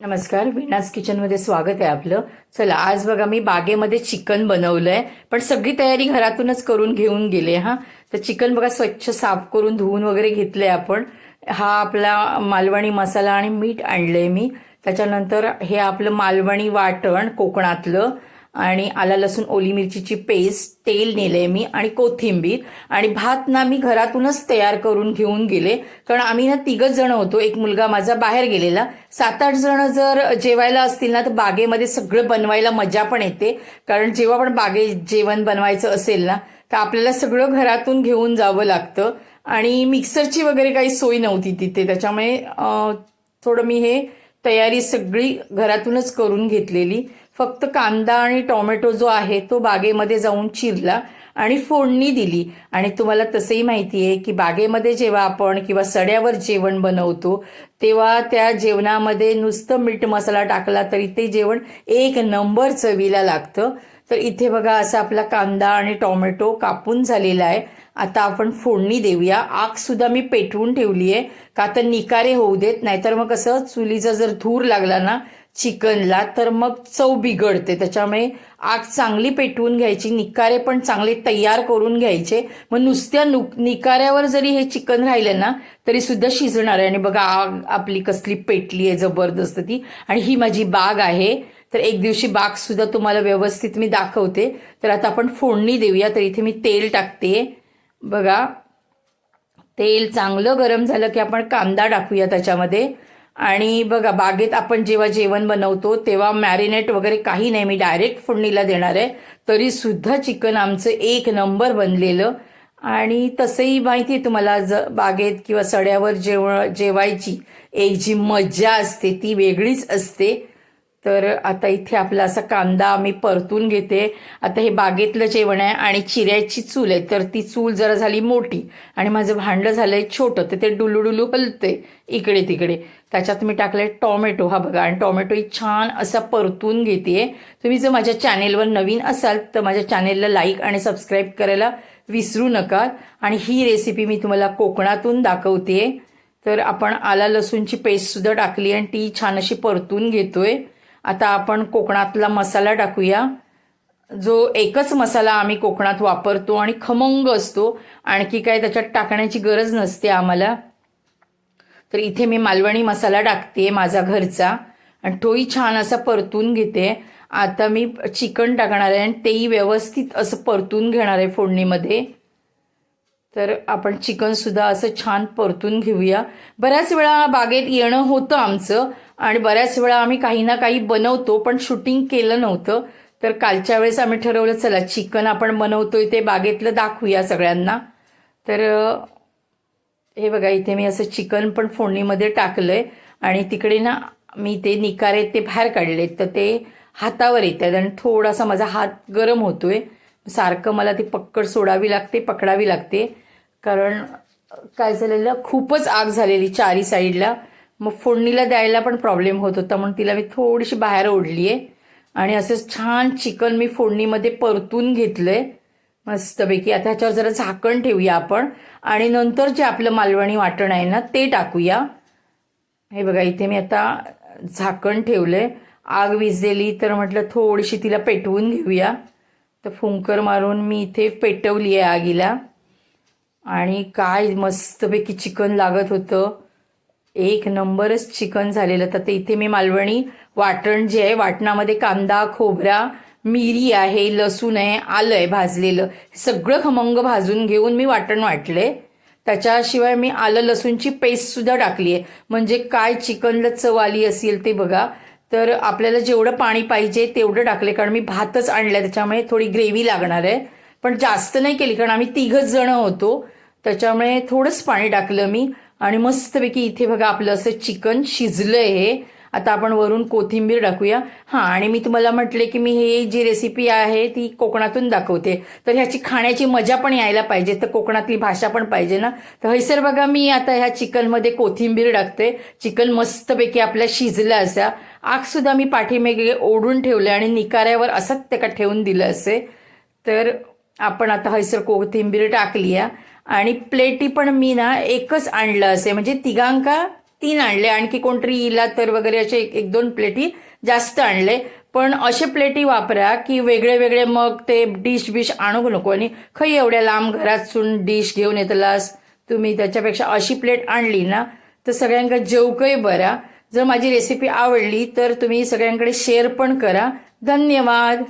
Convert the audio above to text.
नमस्कार विनास किचनमध्ये स्वागत आहे आपलं. चला आज बघा मी बागेमध्ये चिकन बनवलंय पण सगळी तयारी घरातूनच करून घेऊन गेले हा. तर चिकन बघा स्वच्छ साफ करून धुवून वगैरे घेतलंय आपण. हा आपला मालवणी मसाला आणि मीठ आणलंय मी. त्याच्यानंतर हे आपलं मालवणी वाटण कोकणातलं. आणि आला लसूण ओली मिरचीची पेस्ट तेल नेले मी आणि कोथिंबीर. आणि भात ना मी घरातूनच तयार करून घेऊन गेले. कारण आम्ही ना तिघच जण होतो. एक मुलगा माझा बाहेर गेलेला. सात आठ जण जर जेवायला असतील ना तर बागेमध्ये सगळं बनवायला मजा पण येते. कारण जेव्हा पण बागेत जेवण बनवायचं असेल ना तर आपल्याला सगळं घरातून घेऊन जावं लागतं. आणि मिक्सरची वगैरे काही सोय नव्हती तिथे. त्याच्यामुळे थोडं मी हे तयारी सगळी घरातूनच करून घेतलेली. फक्त कांदा आणि टोमॅटो जो आहे तो बागेमध्ये जाऊन चिरला आणि फोडणी दिली. आणि तुम्हाला तसंही माहिती आहे की बागेमध्ये जेव्हा आपण किंवा सड्यावर जेवण बनवतो तेव्हा त्या जेवणामध्ये नुसतं मीठ मसाला टाकला तरी ते जेवण एक नंबर चवीला लागतं. तर इथे बघा असा आपला कांदा आणि टोमॅटो कापून झालेला आहे. आता आपण फोडणी देऊया. आगसुद्धा मी पेटवून ठेवली आहे का तर निकारे होऊ देत नाहीतर मग कसं चुलीचा जर धूर लागला ना चिकनला तर मग चव बिघडते. त्याच्यामुळे आग चांगली पेटवून घ्यायची निकारे पण चांगले तयार करून घ्यायचे. मग नुसत्या नु निकाऱ्यावर जरी हे चिकन राहिलं ना तरी सुद्धा शिजणार आहे. आणि बघा आग आपली कसली पेटली आहे जबरदस्त ती. आणि ही माझी बाग आहे. तर एक दिवशी बाग सुद्धा तुम्हाला व्यवस्थित मी दाखवते. तर आता आपण फोडणी देऊया तर इथे मी तेल टाकते. बघा तेल चांगलं गरम झालं की आपण कांदा टाकूया त्याच्यामध्ये. आणि बघा बागेत आपण जेव्हा जेवण बनवतो तेव्हा मॅरिनेट वगैरे काही नाही. मी डायरेक्ट फोडणीला देणार आहे. तरी सुद्धा चिकन आमचं एक नंबर बनलेलं. आणि तसंही माहिती आहे तुम्हाला ज बागेत किंवा सड्यावर जेव जेवायची एक जी मज्जा असते ती वेगळीच असते. तर आता इथे आपला असा कांदा मी परतून घेते. आता हे बागेतलं जेवण आहे आणि चिऱ्याची चूल आहे. तर ती चूल जरा झाली मोठी आणि माझं भांडं आहे छोटं. तर ते डुलूडुलू हलते इकडे तिकडे. त्याच्यात मी टाकलं आहे टॉमॅटो. हा बघा आणि टॉमॅटो ही छान असा परतून घेते तुम्ही जर माझ्या चॅनेलवर नवीन असाल तर माझ्या चॅनेलला लाईक आणि सबस्क्राईब करायला विसरू नका. आणि ही रेसिपी मी तुम्हाला कोकणातून दाखवते तर आपण आला लसूणची पेस्टसुद्धा टाकली आणि ती छान अशी परतून घेतोय. आता आपण कोकणातला मसाला टाकूया. जो एकच मसाला आम्ही कोकणात वापरतो आणि खमंग असतो आणखी काय त्याच्यात टाकण्याची गरज नसते आम्हाला. तर इथे मी मालवणी मसाला टाकते माझा घरचा. आणि तोही छान असा परतून घेते. आता मी चिकन टाकणार आहे आणि तेही व्यवस्थित असं परतून घेणार आहे फोडणीमध्ये. तर आपण चिकनसुद्धा असं छान परतून घेऊया. बऱ्याच वेळा बागेत येणं होतं आमचं आणि बऱ्याच वेळा आम्ही काही ना काही बनवतो पण शूटिंग केलं नव्हतं. तर कालच्या वेळेस आम्ही ठरवलं चला चिकन आपण बनवतोय ते बागेतलं दाखवूया सगळ्यांना. तर हे बघा इथे मी असं चिकन पण फोडणीमध्ये टाकलं आहे आणि तिकडे ना मी ते निकारे ते बाहेर काढले तर ते हातावर येतात आणि थोडासा माझा हात गरम होतोय. सारखं मला ती पक्कड सोडावी लागते पकडावी लागते. कारण काय झालेलं खूपच आग झालेली चारी साईडला. मग फोडणीला द्यायला पण प्रॉब्लेम होत होता म्हणून तिला मी थोडीशी बाहेर ओढली आहे आणि असं छान चिकन मी फोडणीमध्ये परतून घेतलं आहे मस्तपैकी. आता ह्याच्यावर जरा झाकण ठेवूया आपण. आणि नंतर जे आपलं मालवणी वाटण आहे ना ते टाकूया. हे बघा इथे मी आता झाकण ठेवलं आहे आग विजलेली तर म्हटलं थोडीशी तिला पेटवून घेऊया. तर फुंकर मारून मी इथे पेटवली आहे आगीला. आणि काय मस्तपैकी चिकन लागत होतं. एक नंबरच चिकन झालेलं. तर ते इथे मी मालवणी वाटण जे आहे वाटणामध्ये कांदा खोबरा मिरी आहे लसूण आहे आलं आहे भाजलेलं. सगळं खमंग भाजून घेऊन मी वाटण वाटले. त्याच्याशिवाय मी आलं लसूणची पेस्टसुद्धा टाकली आहे. म्हणजे काय चिकनला चव आली असेल ते बघा. तर आपल्याला जेवढं पाणी पाहिजे तेवढं टाकले कारण मी भातच आणलाय त्याच्यामुळे थोडी ग्रेव्ही लागणार आहे. पण जास्त नाही केली कारण आम्ही तिघच जण होतो. त्याच्यामुळे थोडंच पाणी टाकलं मी. आणि मस्तपैकी इथे बघा आपलं असं चिकन शिजलंय हे. आता आपण वरून कोथिंबीर टाकूया. हां आणि मी तुम्हाला म्हटले की मी हे जी रेसिपी आहे ती कोकणातून दाखवते. तर ह्याची खाण्याची मजा पण यायला पाहिजे. तर कोकणातली भाषा पण पाहिजे ना. तर हैसर बघा मी आता ह्या चिकनमध्ये कोथिंबीर टाकते. चिकन मस्तपैकी आपल्या शिजलं असा. आगसुद्धा मी पाठीमागे ओढून ठेवले आणि निकाऱ्यावर असंच त्याका ठेवून दिलं असे. तर आपण आता हैसर कोथिंबीर टाकली आहे. आणि प्लेटी पण मी ना एकच आणलं असे. म्हणजे तिघांका तीन आणले. आणखी कोणतरी इला तर वगैरे असे एक एक दोन प्लेटी जास्त आणले. पण असे प्लेटी वापरा की वेगळे वेगळे मग ते डिश बिश आणू नको आणि खै एवढ्या लांब घरातून डिश घेऊन येतलास तुम्ही त्याच्यापेक्षा अशी प्लेट आणली ना तर सगळ्यांका जेवकही बरा. जर माझी रेसिपी आवडली तर तुम्ही सगळ्यांकडे शेअर पण करा. धन्यवाद.